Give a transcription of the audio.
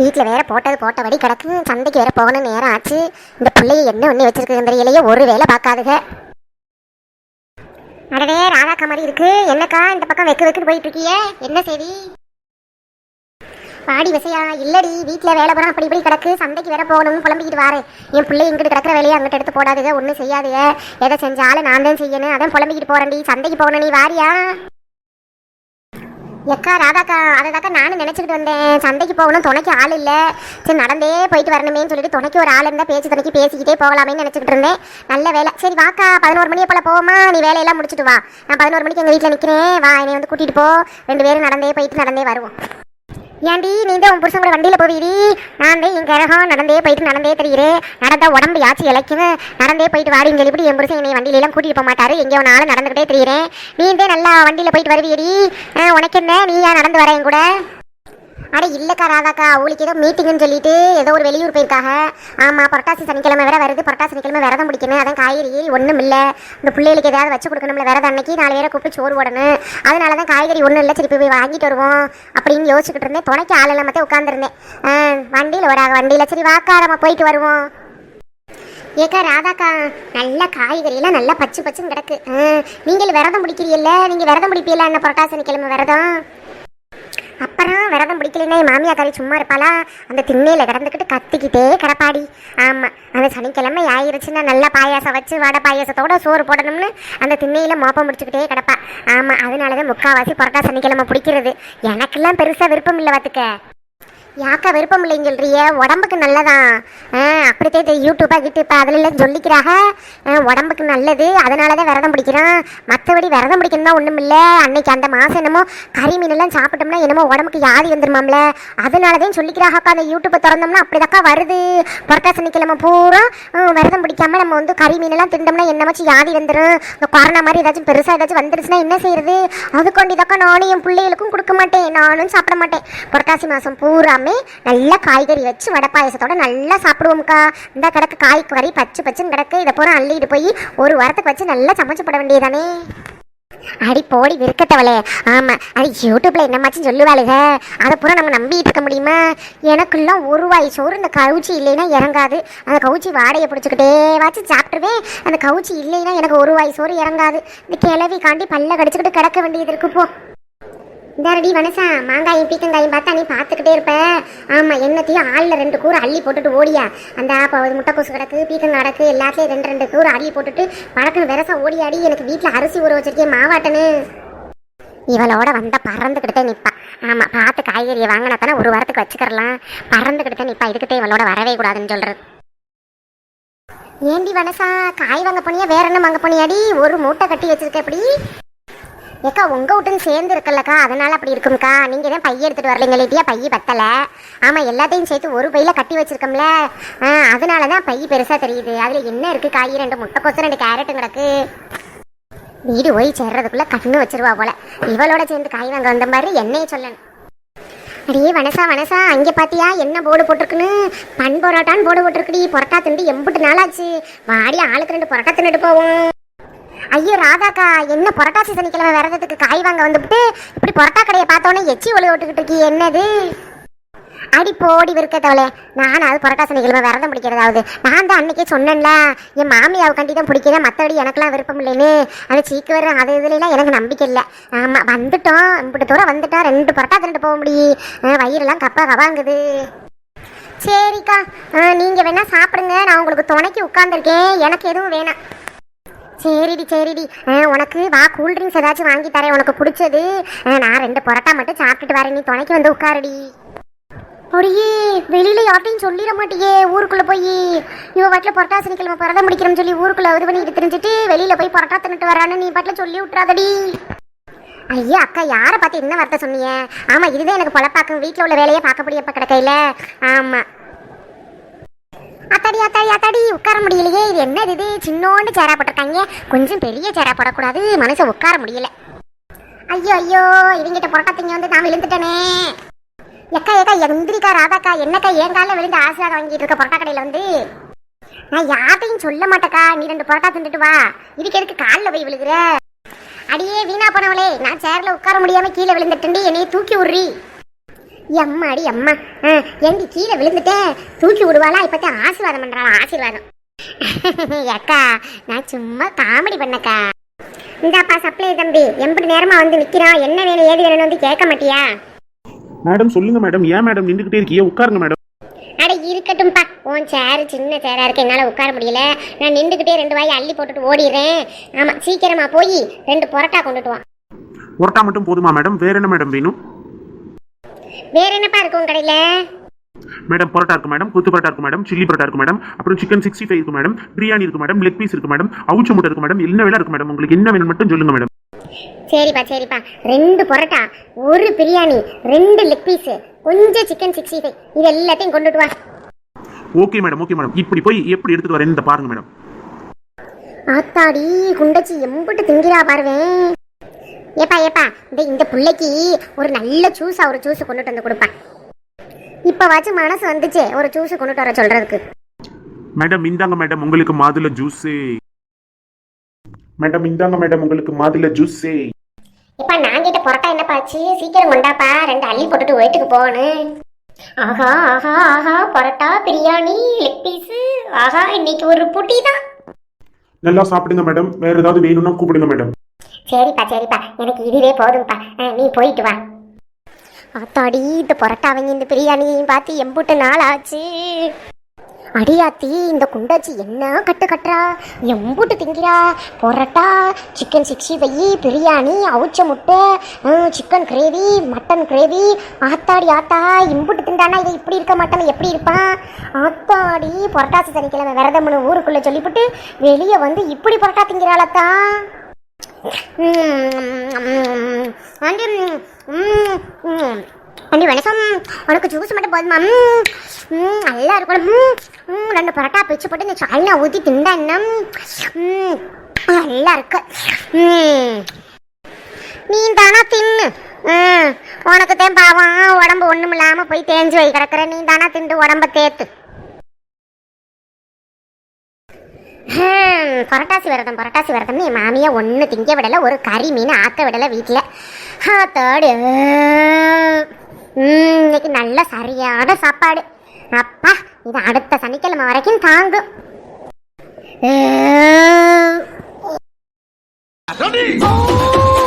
வீட்டில் வேற போட்டது போட்டபடி கிடக்கு. சந்தைக்கு வேற போகணும் நேரம் ஆச்சு. இந்த பிள்ளைய என்ன ஒன்று வச்சிருக்குன்ற இலையே ஒரு வேலை பார்க்காதுங்க அடவே ராதாக்கா மாதிரி இருக்கு. என்னக்கா இந்த பக்கம் வெக்கு வெக்குன்னு போயிட்டு இருக்கியே? என்ன செய்தி? பாடி விசையா? இல்லடி வீட்டில் வேலை போகிறோம் அப்படி இப்படி கிடக்கு. சந்தைக்கு வேற போகணும்னு புலம்பிக்கிட்டு வாரேன் என் பிள்ளை இங்கிட்டு கிடக்கிற வேலையை அங்கிட்ட எடுத்து போடாதுக ஒன்றும் செய்யாதுக. எதை செஞ்சாலும் நான் தான் செய்யணும். அதான் புலம்பிக்கிட்டு போகிறேன்டி சந்தைக்கு போகணும் நீ வாரியா? எக்கா ராதாக்கா அதை தாக்கா நானும் நினச்சிக்கிட்டு வந்தேன். சந்தைக்கு போகணும் துணைக்கு ஆள் இல்லை. சரி நடந்தே போயிட்டு வரணுமேன்னு சொல்லிட்டு துணைக்கு ஒரு ஆள் இருந்தால் பேச்சு துணைக்கு பேசிக்கிட்டே போகலாமேன்னு நினச்சிக்கிட்டு இருந்தேன். நல்ல வேலை. சரி வாக்கா பதினோரு மணியை போல போவோமா? நீ வேலையெல்லாம் முடிச்சிட்டு வா. நான் பதினோரு மணிக்கு எங்கள் வீட்டில் நிற்கிறேன் வா என்னை வந்து கூட்டிகிட்டு போ. ரெண்டு பேரும் நடந்தே போயிட்டு நடந்தே வருவோம். ஏன்டி நீ தான் உன் புருஷன் கூட வண்டியில் போவீடி? நான் தான் என் கிரகம் நடந்தே போயிட்டு நடந்தே தெரியுறேன் நடந்தால் உடம்பு யாச்சு இழைக்கும் நடந்தே போயிட்டு வாடின்னு சொல்லிவிட்டு என் புருஷன் என்னை வண்டியிலாம் கூட்டிகிட்டு போக மாட்டாரு. எங்கே ஒன்றாலும் நடந்துக்கிட்டே தெரியுறேன் நீ தான் நல்லா வண்டியில் போயிட்டு வருவீடி. உனக்கு என்ன? நீ ஏன் நடந்து வரேன் கூட? அட இல்லைக்கா ராதாக்கா அவளுக்கு ஏதோ மீட்டிங்னு சொல்லிட்டு ஏதோ ஒரு வெளியூர் போயிருக்காங்க. ஆமா புரட்டாசி சனிக்கிழமை வேற வருது. புரட்டாசி சனிக்கிழமை விரதம் பிடிக்கணும். அதான் காய்கறி ஒன்றும் இல்லை. இந்த பிள்ளைகளுக்கு ஏதாவது வச்சு கொடுக்கணும்ல விரதம் அன்னைக்கு நாலு பேரை கூப்பிட்டு சோறு போடணும். அதனால தான் காய்கறி ஒன்றும் இல்லை சரி போய் வாங்கிட்டு வருவோம் அப்படின்னு யோசிச்சுக்கிட்டு இருந்தேன். துணைக்கு ஆள் இல்லாமத்தே உட்காந்துருந்தேன் வண்டியில் வராங்க வண்டியில். சரி வாக்கா நம்ம போயிட்டு வருவோம். ஏக்கா ராதாக்கா நல்ல காய்கறியெல்லாம் நல்லா பச்சை பச்சுன்னு கிடக்கு. ஆ, நீங்கள் விரதம் பிடிக்கிறீல்ல? நீங்கள் விரதம் பிடிப்பீல்ல என்ன புரட்டாசனி சனிக்கிழமை விரதம்? அப்புறம் விரதம் பிடிக்கலன்னா என் மாமியாக்காரி சும்மா இருப்பாளா? அந்த திண்ணையில் கிடந்துக்கிட்டு கத்திக்கிட்டே கிடப்பாடி. ஆமாம் அந்த சனிக்கிழமை ஆயிருச்சுன்னா நல்லா பாயாசம் வச்சு வடை பாயாசத்தோட சோறு போடணும்னு அந்த திண்ணையில் மோப்பம் முடிச்சுக்கிட்டே கிடப்பா. ஆமாம் அதனால தான் முக்காவாசி புரட்டா சனிக்கிழமை பிடிக்கிறது. எனக்கெல்லாம் பெருசாக விருப்பம் இல்லை பார்த்துக்க யாக்கா விருப்பம் இல்லைன்னு சொல்றிய உடம்புக்கு நல்லதான் ஆ, அப்படித்தான் இந்த யூடியூப்பா கிட்டூப்பா அதுல சொல்லிக்கிறாக. உடம்புக்கு நல்லது அதனால தான் விரதம் பிடிக்கிறான். மற்றபடி விரதம் பிடிக்கணும்னா ஒன்றும் இல்லை. அன்னைக்கு அந்த மாதம் என்னமோ கறி மீனெல்லாம் சாப்பிட்டோம்னா என்னமோ உடம்புக்கு யாதி வந்துருமாம்ல. அதனால தான் சொல்லிக்கிறாகக்கா அந்த யூடியூப்பை திறந்தோம்னா அப்படிதாக்கா வருது. புரட்டா சனிக்கிழமை பூரா விரதம் பிடிக்காம நம்ம வந்து கறி மீனெல்லாம் திண்டோம்னா என்னமாச்சும் யாதி வந்துடும் இந்த கொரோனா மாதிரி ஏதாச்சும் பெருசாக ஏதாச்சும் வந்துருச்சுன்னா என்ன செய்யறது? அதுக்கொண்டிதாக்கா நானும் என் பிள்ளைகளுக்கும் கொடுக்க மாட்டேன். நானும் சாப்பிட மாட்டேன். புரட்டாசி மாதம் பூராமே நல்லா காய்கறி வச்சு வடை பாயசத்தோட நல்லா சாப்பிடுவோம்க்கா. இந்த கிடக்கு காய் கறி பச்சை பச்சுன்னு கிடக்கு. இதை பூரா அள்ளிட்டு போய் ஒரு வாரத்துக்கு வச்சு நல்லா சமைச்சு போட வேண்டியதானே அடி போடி விற்கத்தவளே ஆமா அது யூடியூப்ல என்னமாச்சும் சொல்லுவாளுக. அதை பூரா நம்ம நம்பிட்டு இருக்க முடியுமா? எனக்குலாம் ஒரு வாய் சோறு இந்த கவுச்சி இல்லைன்னா இறங்காது. அந்த கவுச்சி வாடையை பிடிச்சிக்கிட்டே வாச்சு அந்த கவுச்சி இல்லைன்னா எனக்கு ஒரு வாய் சோறு இறங்காது. இந்த கிளவி காண்டி பல்ல கடிச்சுக்கிட்டு கிடக்க வேண்டியது இருக்கு போ. இந்தாரடி வனசா மாங்காயும் பீக்கங்காயும் பார்த்தா நீ பார்த்துக்கிட்டே இருப்ப. ஆமா என்னத்தையும் ஆளில் ரெண்டு கூறு அள்ளி போட்டுட்டு ஓடியா. அந்த அப்போ முட்டைக்கோசு கிடக்கு பீக்கங்காய் கிடக்கு எல்லாத்துலேயும் ரெண்டு ரெண்டு கூறு அள்ளி போட்டுட்டு பழக்கம் விரசா ஓடியாடி. எனக்கு வீட்டில் அரிசி ஊற வச்சிருக்கேன் மாவாட்டனு. இவளோட வந்த பறந்துக்கிட்டே நிற்பா ஆமா பார்த்து காய்கறியை வாங்கினத்தானே ஒரு வாரத்துக்கு வச்சுக்கிறலாம். பறந்துக்கிட்டே நிற்பா இதுக்கிட்டே இவளோட வரவே கூடாதுன்னு சொல்கிறது ஏண்டி வனசா காய் வாங்க போனியா வேற என்ன வாங்க போனியாடி? ஒரு மூட்டை கட்டி வச்சிருக்க எப்படி? ஏக்கா உங்கள் வீட்டுன்னு சேர்ந்து இருக்கல்லக்கா. அதனால் அப்படி இருக்கும்க்கா. நீங்கள் தான் பைய எடுத்துகிட்டு வரலைங்க லேட்டியா பைய பத்தலை. ஆமாம் எல்லாத்தையும் சேர்த்து ஒரு பையில் கட்டி வச்சுருக்கோம்ல. ஆ, அதனால தான் பை பெருசாக தெரியுது. அதில் என்ன இருக்குது காய்? ரெண்டு முட்டைக்கோசு ரெண்டு கேரட்டும் கிடக்கு. வீடு போய் சேர்றதுக்குள்ளே கண்ணு வச்சிருவா போல. இவளோட சேர்ந்து காய் வாங்க வந்த மாதிரி என்னையே சொல்லணும். அடியே வனசா வனசா அங்கே பார்த்தியா என்ன போர்டு போட்டிருக்குன்னு? பன் பரோட்டான்னு போர்டு போட்டிருக்குடி. பரோட்டா திண்டு எம்புட்டு நாளாச்சு. வாடி ஆளுக்கு ரெண்டு பரோட்டா தின்னுட்டு போவோம். ஐயோ ராதாக்கா என்ன புரட்டாசி சனிக்கிழமை விரதத்துக்கு காய் வாங்க வந்துவிட்டு இப்படி புரட்டா கடையை பார்த்தோன்னே எச்சி ஒளி விட்டுக்கிட்டு இருக்கி என்னது? அடி போடி விற்கத்தவளே நான் அது புரட்டா சனிக்கிழமை விரதம் பிடிக்கிறதாவது. நான் தான் அன்னைக்கே சொன்னேன்ல என் மாமியாவை கண்டி தான் பிடிக்கிறேன் மற்றபடி எனக்கெல்லாம் விருப்பம் இல்லைன்னு. அது சீக்கு வர அது இதுலாம் எனக்கு நம்பிக்கை இல்லை. ஆமாம் வந்துட்டோம். இப்படி தூரம் வந்துட்டோம். ரெண்டு புரட்டா திரண்டு போக முடியும் வயிறெல்லாம் கப்பா கவாங்குது. சரிக்கா நீங்கள் வேணால் சாப்பிடுங்க. நான் உங்களுக்கு துணைக்கு உட்காந்துருக்கேன் எனக்கு எதுவும் வேணாம். சரிடி சரிடி. ஆ, உனக்கு வா கூல் ட்ரிங்க்ஸ் ஏதாச்சும் வாங்கி தரேன். உனக்கு பிடிச்சது. நான் ரெண்டு பரோட்டா மட்டும் சாப்பிட்டுட்டு வரேன். நீ துணைக்கு வந்து உட்காருடி. அப்படியே வெளியில யார்ட்டையும் சொல்லிட மாட்டியே ஊருக்குள்ள போய். இவ பாட்டில் பரோட்டா சனிக்கிழமை பரோட்டா முடிக்கிறோம்னு சொல்லி ஊருக்குள்ள இது பண்ணிட்டு தெரிஞ்சுட்டு வெளியில போய் பரோட்டா தின்னுட்டு வரான்னு நீ பாட்டில் சொல்லி விட்றாதடி ஐயா அக்கா யாரை பார்த்து என்ன வார்த்தை சொன்னீங்க? ஆமா இதுதான் எனக்கு பொழப்பாக்கும். வீட்டில் உள்ள வேலையை பார்க்க முடியப்ப கிடக்கையில். ஆமா. அத்தாடி அத்தாடி அத்தாடி உட்கார முடியலையே. இது என்னது இது? சின்னோண்டு சேரா போட்டிருக்காங்க. கொஞ்சம் பெரிய சேரா போடக்கூடாது. மனுஷன் உட்கார முடியல. ஐயோ ஐயோ இவங்கிட்ட புரட்டத்திங்க வந்து நான் விழுந்துட்டேனே. எக்கா ஏக்கா எந்திரிக்கா ராதாக்கா என்னக்கா என் காலில் விழுந்து ஆசையாக வாங்கிட்டு இருக்க புரட்டா கடையில் வந்து? நான் யார்ட்டையும் சொல்ல மாட்டேக்கா. நீ ரெண்டு புரட்டா தின்னுட்டு வா. இதுக்கு எதுக்கு காலில் போய் விழுகிற? அடியே வீணா போனவளே. நான் சேர்ல உட்கார முடியாம கீழே விழுந்துட்டேன்டி. என்னைய தூக்கி விட்றி. எம்மாடி அம்மா எங்க கீழே விழுந்துட்டேன் தூக்கி விடுவாளா? இப்பதான் ஆசீர்வாதம் பண்றாளா? ஆசீர்வாதம். அக்கா நான் சும்மா காமெடி பண்ணக்கா. இந்தாப்பா சப்ளை தம்பி. எம்படி நேரமா வந்து நிக்கிறான். என்ன வேணும் ஏது வேணும்னு வந்து கேட்க மாட்டியா? மேடம் சொல்லுங்க மேடம். ஏன் மேடம் நின்றுக்கிட்டே இருக்கீங்க? உட்காருங்க மேடம். அட இருக்கட்டும்ப்பா உன் சேரு சின்ன சேரா இருக்கு. என்னால் உட்கார முடியல. நான் நின்றுக்கிட்டே ரெண்டு வாய் அள்ளி போட்டுட்டு ஓடிடுறேன். ஆமாம் சீக்கிரமா போய் ரெண்டு பரோட்டா கொண்டுட்டு வா. ஒரட்டா மட்டும் போதுமா மேடம்? வேற என்ன மேடம் வேணும்? வேற என்னப்பா இருக்கு உன் கடையில்? மேடம் பரோட்டா இருக்கு மேடம் கொத்து பரோட்டா இருக்கு மேடம் சில்லி பரோட்டா இருக்கு மேடம் அப்புறம் சிக்கன் சிக்ஸ்டி ஃபைவ் இருக்கு மேடம் பிரியாணி இருக்கு மேடம் லெக் பீஸ் இருக்கு மேடம் அவுச்ச முட்டை இருக்கு மேடம் என்ன வேலை இருக்கு மேடம் உங்களுக்கு என்ன வேணும் மட்டும் சொல்லுங்க மேடம். சரிப்பா சரிப்பா. ரெண்டு பரோட்டா ஒரு பிரியாணி ரெண்டு லெக் பீஸு கொஞ்சம் சிக்கன் சிக்ஸ்டி ஃபைவ் இது எல்லாத்தையும் கொண்டுட்டு வா. Okay madam okay madam. இப்படி போய் எப்படி எடுத்துட்டு வரேன்னு பாருங்க மேடம். ஆத்தாடி குண்டச்சி எம்பிட்டு திங்கிறா பாருவேன் ஏப்பா ஏப்பா இந்த இந்த பிள்ளைக்கு ஒரு நல்ல ஜூஸா ஒரு ஜூஸ் கொண்டுட்டு வந்து கொடுப்பா. இப்போ வச்சு மனசு வந்துச்சே ஒரு ஜூஸ் கொண்டுட்டு வர சொல்றதுக்கு. மேடம் இந்தாங்க மேடம் உங்களுக்கு மாதுளை ஜூஸு மேடம் இந்தாங்க மேடம் உங்களுக்கு மாதுளை ஜூஸே இப்ப நான் கிட்ட புறட்டா என்னப்பா ஆச்சு? சீக்கிரம் கொண்டாப்பா ரெண்டு அள்ளி போட்டுட்டு வீட்டுக்கு போகணும். ஆஹா ஆஹா ஆஹா பரோட்டா பிரியாணி லெக் பீஸ் ஆஹா இன்னைக்கு ஒரு புட்டி தான் நல்லா சாப்பிடுங்க மேடம் வேற ஏதாவது வேணும்னா கூப்பிடுங்க மேடம். சரிப்பா சரிப்பா. எனக்கு இதுவே போதும்ப்பா. ஆ, நீ போயிட்டு வா. ஆத்தாடி இந்த பரோட்டாவையும் இந்த பிரியாணியையும் பார்த்து எம்புட்டு நாள் ஆச்சு அடியாத்தி இந்த குண்டாச்சி என்ன கட்டு கட்டுறா? எம்புட்டு திங்கிறா? Parotta chicken sixty five biryani அவிச்ச முட்டை சிக்கன் கிரேவி மட்டன் கிரேவி ஆத்தாடி ஆத்தா இம்புட்டு திண்டானா இதை இப்படி இருக்க மாட்டானு? எப்படி இருப்பான்? ஆத்தாடி பொரட்டாசி சனிக்கிழமை விரதம்னு ஊருக்குள்ளே சொல்லிவிட்டு வெளியே வந்து இப்படி பரோட்டா திங்கிறாளத்தான் ஆண்டி ஆண்டி வணக்கம் உனக்கு ஜூஸ் மட்டும் போதுமா? நல்லா இருக்கணும். ம், ரெண்டு பரோட்டா பிச்சு போட்டு இந்த சால்னா ஊற்றி திண்டா என்ன? நல்லா இருக்கு. நீ தானா தின்னு. உனக்கு தான் பாவம். உடம்பு ஒன்றும் இல்லாமல் போய் தேஞ்சு வை கிடக்குற. நீ தானா திண்டு உடம்ப தேத்து. புரட்டாசி விரதம் புரட்டாசி விரதம்னு என் மாமியை ஒன்று திங்க விடலை ஒரு கறி மீன் ஆற்ற விடலை வீட்டில் ஆ தேர்டு இன்னைக்கு நல்ல சரியான சாப்பாடு. அப்பா இது அடுத்த சனிக்கிழமை வரைக்கும் தாங்கும். Ready?